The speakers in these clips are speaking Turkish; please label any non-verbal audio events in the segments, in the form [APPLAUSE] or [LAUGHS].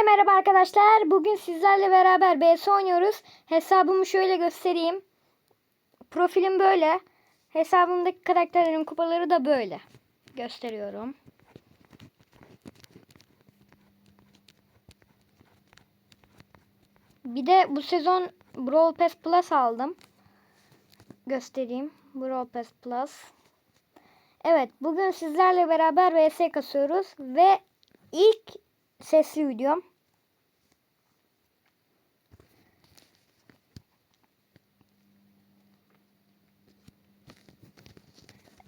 Hepinize merhaba arkadaşlar. Bugün sizlerle beraber BS oynuyoruz. Hesabımı şöyle göstereyim. Profilim böyle. Hesabımdaki karakterlerin kupaları da böyle. Gösteriyorum. Bir de bu sezon Brawl Pass Plus aldım. Göstereyim. Brawl Pass Plus. Evet bugün sizlerle beraber VS kasıyoruz ve ilk sesli videom.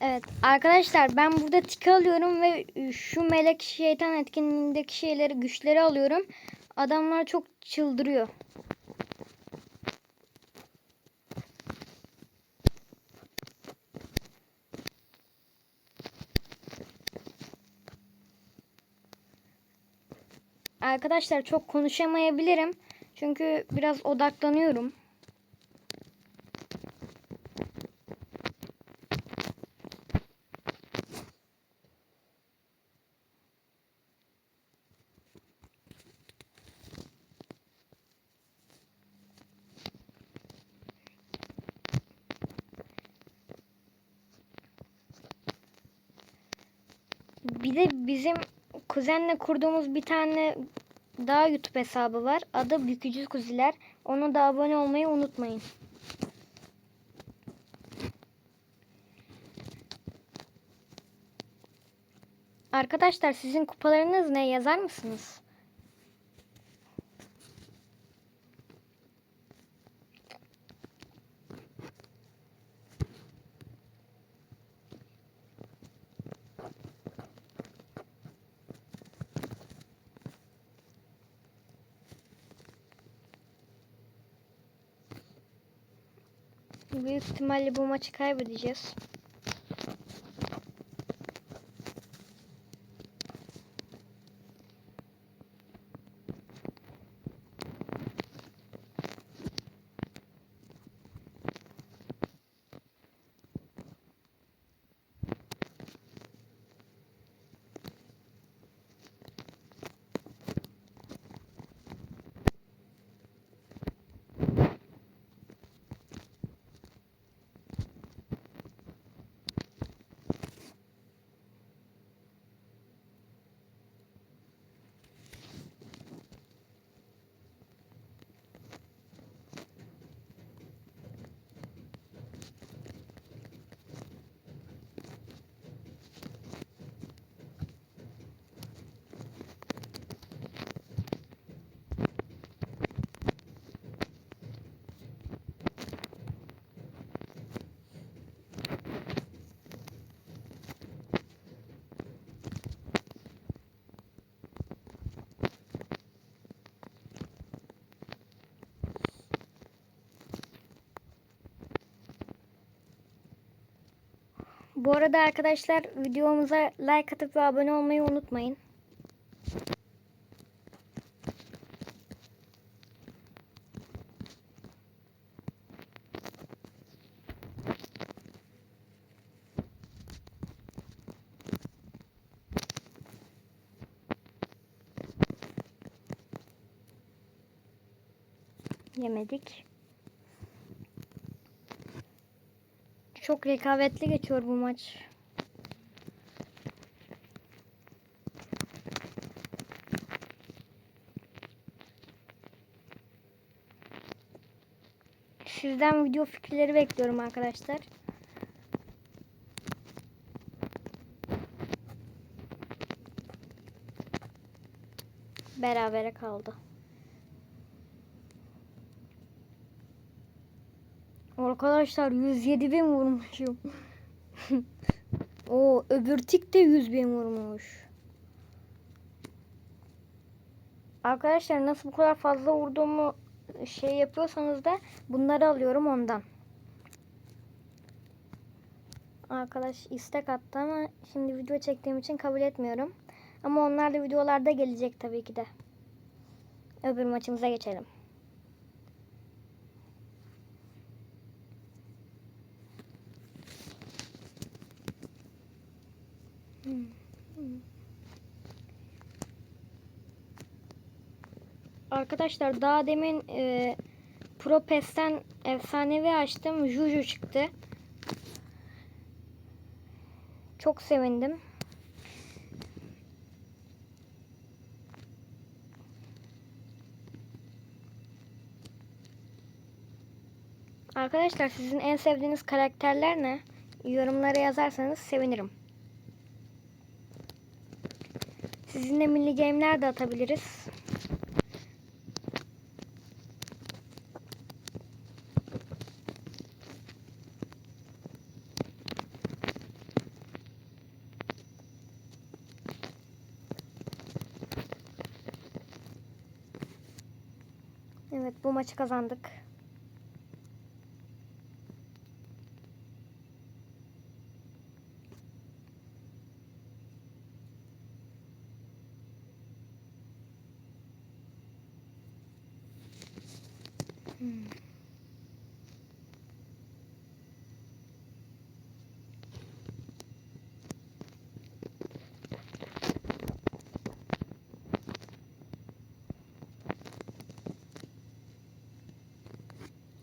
Evet arkadaşlar ben burada tik alıyorum ve şu melek şeytan etkinliğindeki şeyleri güçleri alıyorum. Adamlar çok çıldırıyor. Arkadaşlar çok konuşamayabilirim. Çünkü biraz odaklanıyorum. Bir de bizim kuzenle kurduğumuz bir tane daha YouTube hesabı var. Adı Bükücü Kuziler. Ona da abone olmayı unutmayın. Arkadaşlar sizin kupalarınız ne yazar mısınız? Büyük ihtimalle bu maçı kaybedeceğiz. Bu arada arkadaşlar videomuza like atıp ve abone olmayı unutmayın. Yemedik. Çok rekabetli geçiyor bu maç. Sizden video fikirleri bekliyorum arkadaşlar. Berabere kaldı. Arkadaşlar 107 bin vurmuşum. [LAUGHS] o öbür tik de 100 bin vurmuş. Arkadaşlar nasıl bu kadar fazla vurduğumu şey yapıyorsanız da bunları alıyorum ondan. Arkadaş istek attı ama şimdi video çektiğim için kabul etmiyorum. Ama onlar da videolarda gelecek tabii ki de. Öbür maçımıza geçelim. Arkadaşlar daha demin e, Pro PES'ten efsanevi açtım. Juju çıktı. Çok sevindim. Arkadaşlar sizin en sevdiğiniz karakterler ne? Yorumlara yazarsanız sevinirim. Sizinle milli game'ler de atabiliriz. Evet bu maçı kazandık.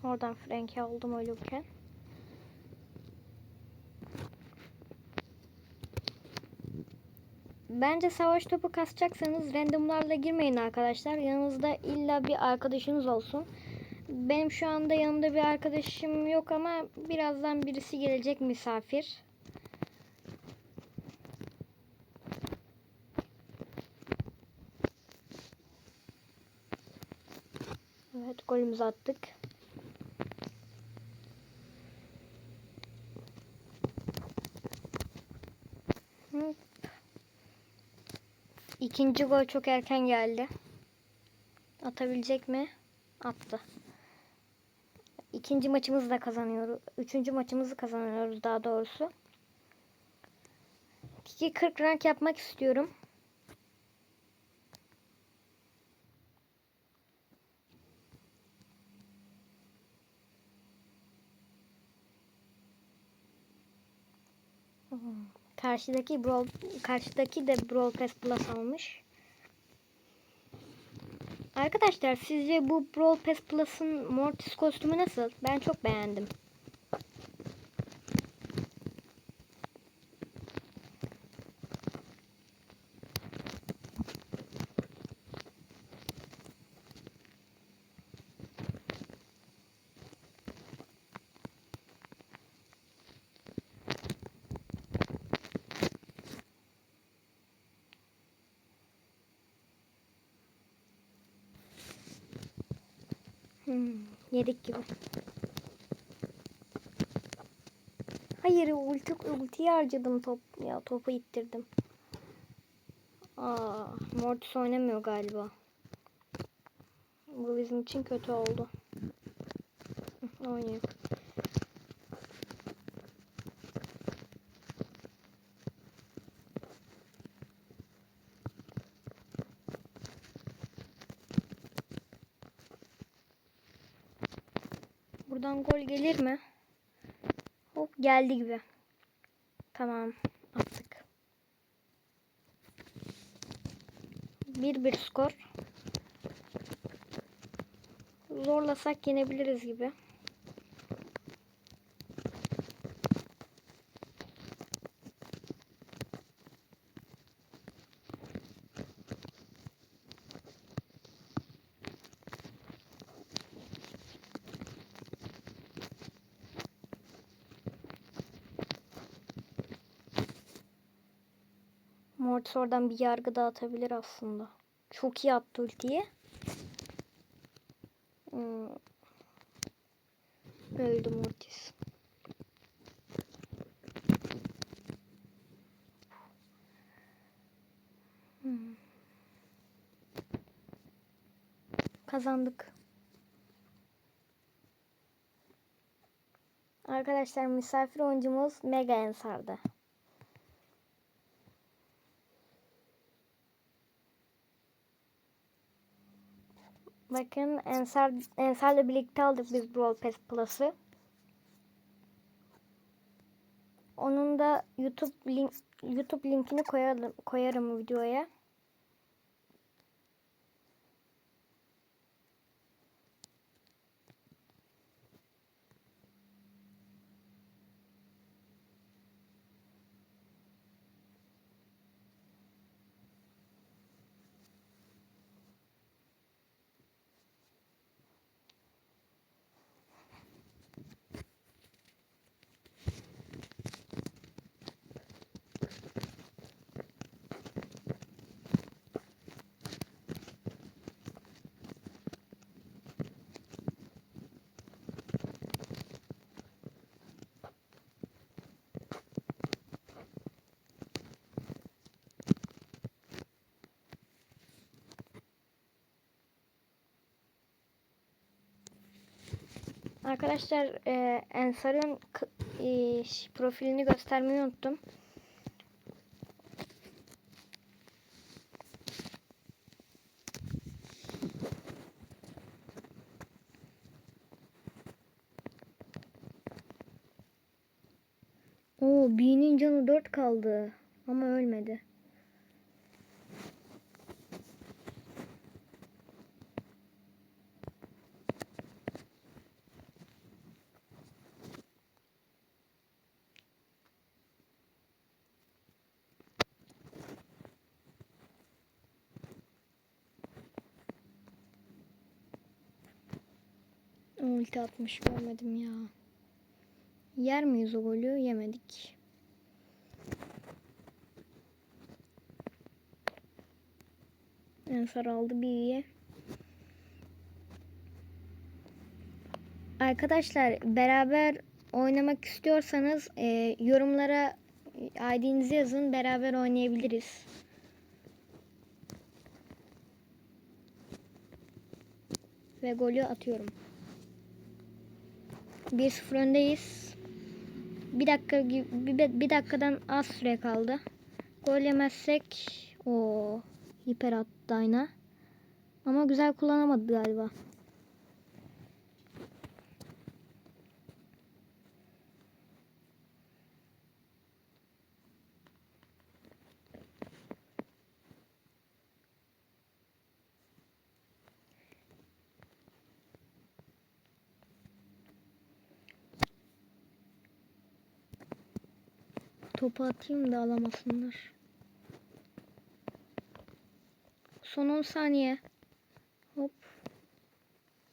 Oradan Frank'i aldım ölürken. Bence savaş topu kasacaksanız randomlarla girmeyin arkadaşlar. Yanınızda illa bir arkadaşınız olsun. Benim şu anda yanımda bir arkadaşım yok ama birazdan birisi gelecek misafir. Evet golümüzü attık. İkinci gol çok erken geldi. Atabilecek mi? Attı. İkinci maçımızı da kazanıyoruz. Üçüncü maçımızı kazanıyoruz daha doğrusu. Kiki 40 rank yapmak istiyorum. Karşıdaki Brawl, karşıdaki de Brawl Pass Plus almış. Arkadaşlar sizce bu Brawl Pass Plus'ın Mortis kostümü nasıl? Ben çok beğendim. Hmm, yedik gibi. Hayır ulti, ultiyi harcadım top. Ya topu ittirdim. Aa, Mortis oynamıyor galiba. Bu bizim için kötü oldu. Hı, Oynuyor. Buradan gol gelir mi? Hop geldi gibi. Tamam attık. 1-1 skor. Zorlasak yenebiliriz gibi. Mortis oradan bir yargı dağıtabilir aslında. Çok iyi attı ultiyi. Hmm. Öldü Mortis. Hmm. Kazandık. Arkadaşlar misafir oyuncumuz Mega Ensar'dı. Bakın Ensar Ensar'la birlikte aldık biz Brawl Pass Plus'ı. Onun da YouTube link YouTube linkini koyarım koyarım videoya. Arkadaşlar e, Ensar'ın e, profilini göstermeyi unuttum. Oo, B'nin canı 4 kaldı. Ama ölmedi. Ulti atmış görmedim ya. Yer miyiz o golü? Yemedik. Ensar aldı bir Arkadaşlar beraber oynamak istiyorsanız e, yorumlara ID'nizi yazın beraber oynayabiliriz. Ve golü atıyorum. 1-0 öndeyiz. Bir dakika bir, bir dakikadan az süre kaldı. Gol yemezsek o hiper attı. Ama güzel kullanamadı galiba. Topu atayım da alamasınlar. Son 10 saniye. Hop.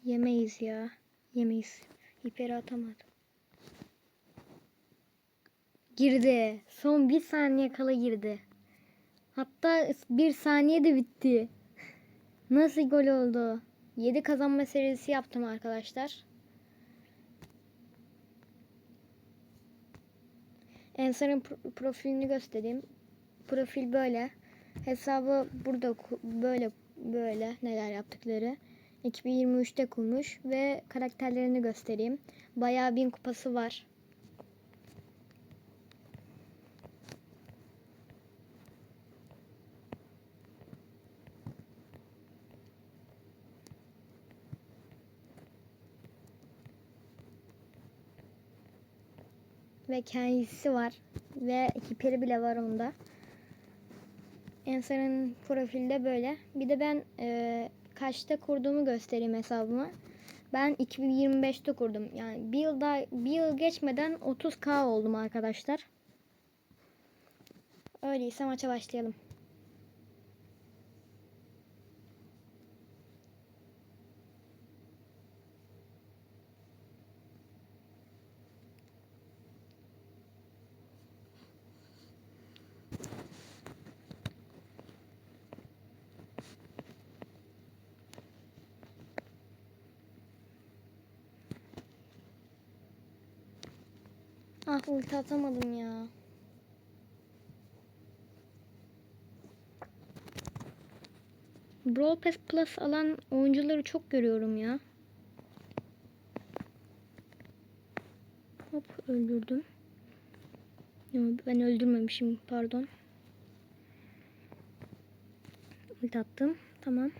Yemeyiz ya. Yemeyiz. Hiperi atamadım. Girdi. Son bir saniye kala girdi. Hatta bir saniye de bitti. Nasıl gol oldu? 7 kazanma serisi yaptım arkadaşlar. Ensar'ın pro- profilini göstereyim. Profil böyle. Hesabı burada böyle böyle neler yaptıkları. 2023'te kurmuş ve karakterlerini göstereyim. Bayağı bin kupası var. Ve kendisi var. Ve hiperi bile var onda. Ensar'ın profilde böyle. Bir de ben e, kaçta kurduğumu göstereyim hesabımı. Ben 2025'te kurdum. Yani bir yıl daha, bir yıl geçmeden 30k oldum arkadaşlar. Öyleyse maça başlayalım. Ah ulti atamadım ya. Brawl Pass Plus alan oyuncuları çok görüyorum ya. Hop öldürdüm. Ben öldürmemişim pardon. Ulti attım. Tamam.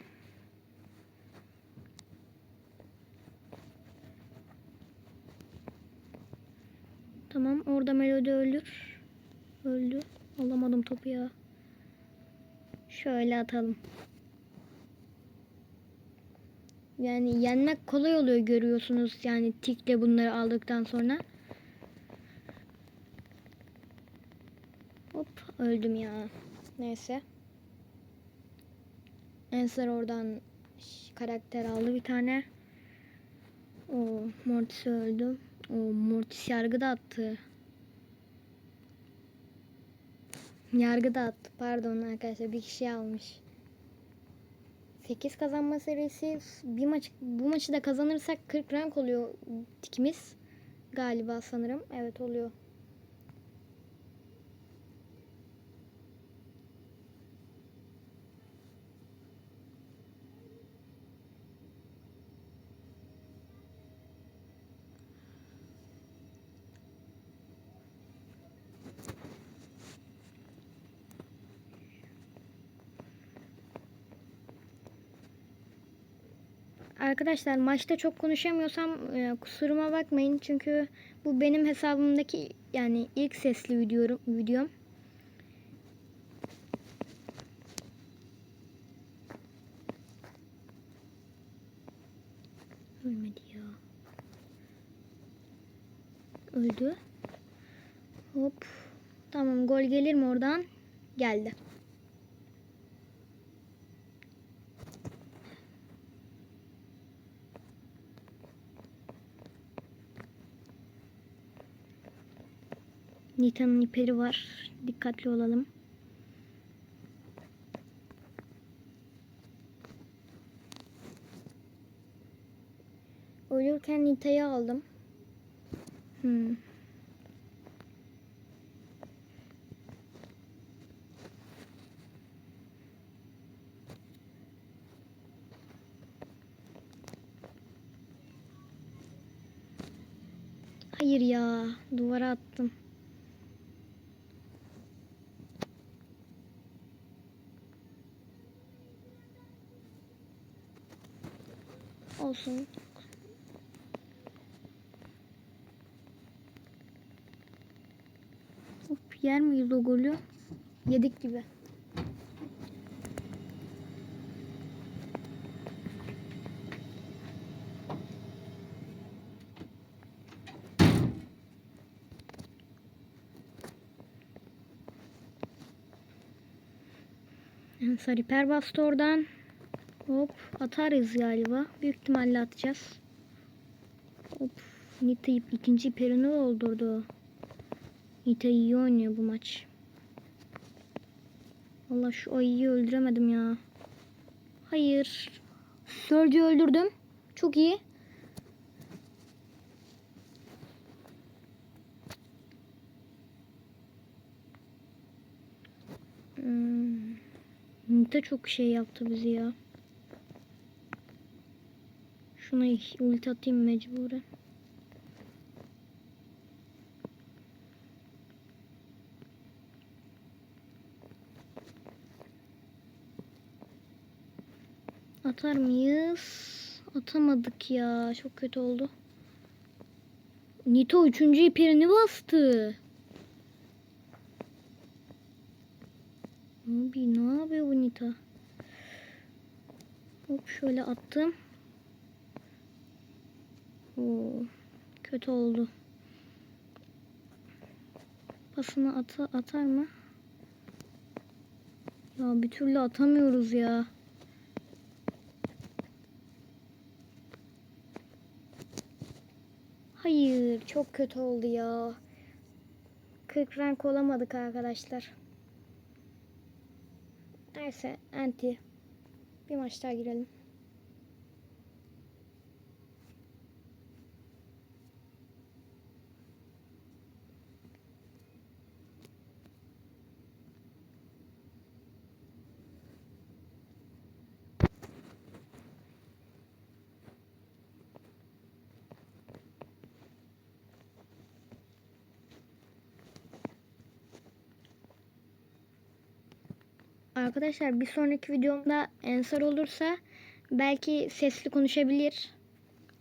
Tamam orada Melody ölür. Öldü. Alamadım topu ya. Şöyle atalım. Yani yenmek kolay oluyor görüyorsunuz yani tikle bunları aldıktan sonra. Hop öldüm ya. Neyse. Ensar oradan karakter aldı bir tane. O Mortis öldü. O Mortis yargı da attı. Yargı da attı. Pardon arkadaşlar bir kişi almış. 8 kazanma serisi bir maç bu maçı da kazanırsak 40 rank oluyor tikimiz. Galiba sanırım. Evet oluyor. Arkadaşlar maçta çok konuşamıyorsam e, kusuruma bakmayın. Çünkü bu benim hesabımdaki yani ilk sesli videom. videom. Ölmedi ya. Öldü. Hop. Tamam gol gelir mi oradan? Geldi. Nita'nın iperi var. Dikkatli olalım. Ölürken Nita'yı aldım. Hmm. Hayır ya, duvara attım. Olsun. Hop, yer miyiz o golü? Yedik gibi. Yani Sariper bastı oradan. Hop atarız galiba. Büyük ihtimalle atacağız. Hop Nita ikinci perini doldurdu. Nita iyi oynuyor bu maç. Allah şu ayıyı öldüremedim ya. Hayır. Surge'ü öldürdüm. Çok iyi. Hmm. Nita çok şey yaptı bizi ya. Şuna ulti atayım mecburen. Atar mıyız? Atamadık ya. Çok kötü oldu. Nito üçüncü ipirini bastı. Abi ne yapıyor bu Nita? Hop şöyle attım. Oo, kötü oldu. Pasını ata, atar mı? Ya bir türlü atamıyoruz ya. Hayır, çok kötü oldu ya. 40 rank olamadık arkadaşlar. Neyse, anti. Bir maç daha girelim. Arkadaşlar bir sonraki videomda Ensar olursa belki sesli konuşabilir.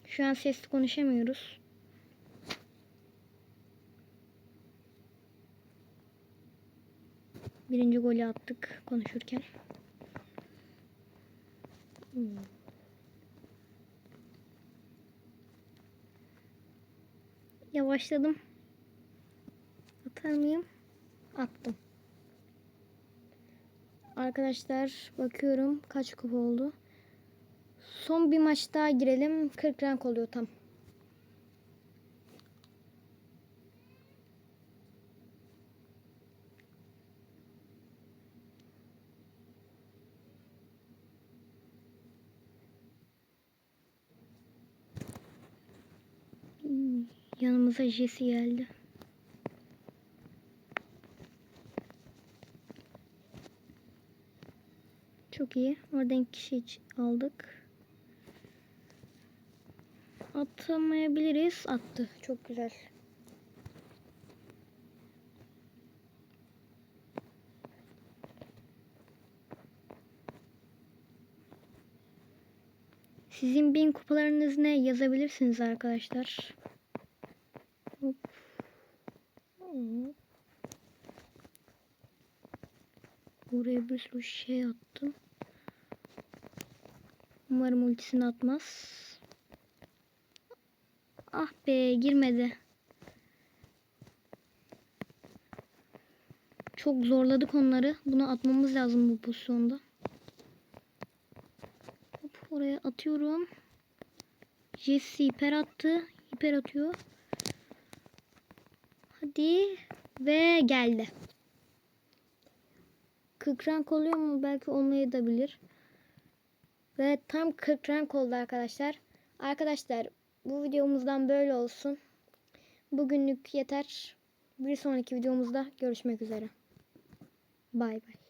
Şu an sesli konuşamıyoruz. Birinci golü attık konuşurken. Hmm. Yavaşladım. Atar mıyım? Attım. Arkadaşlar bakıyorum kaç kupa oldu. Son bir maç daha girelim. 40 rank oluyor tam. Yanımıza Jesse geldi. Çok iyi. Oradan kişi aldık. Atamayabiliriz. Attı. Çok güzel. Sizin bin kupalarınız ne yazabilirsiniz arkadaşlar. Hop. Buraya bir sürü şey attım. Umarım ultisini atmaz. Ah be girmedi. Çok zorladık onları. Bunu atmamız lazım bu pozisyonda. Hop oraya atıyorum. Jesse hiper attı. Hiper atıyor. Hadi. Ve geldi. 40 rank oluyor mu? Belki olmayabilir. Ve tam 40 rank oldu arkadaşlar. Arkadaşlar bu videomuzdan böyle olsun. Bugünlük yeter. Bir sonraki videomuzda görüşmek üzere. Bay bay.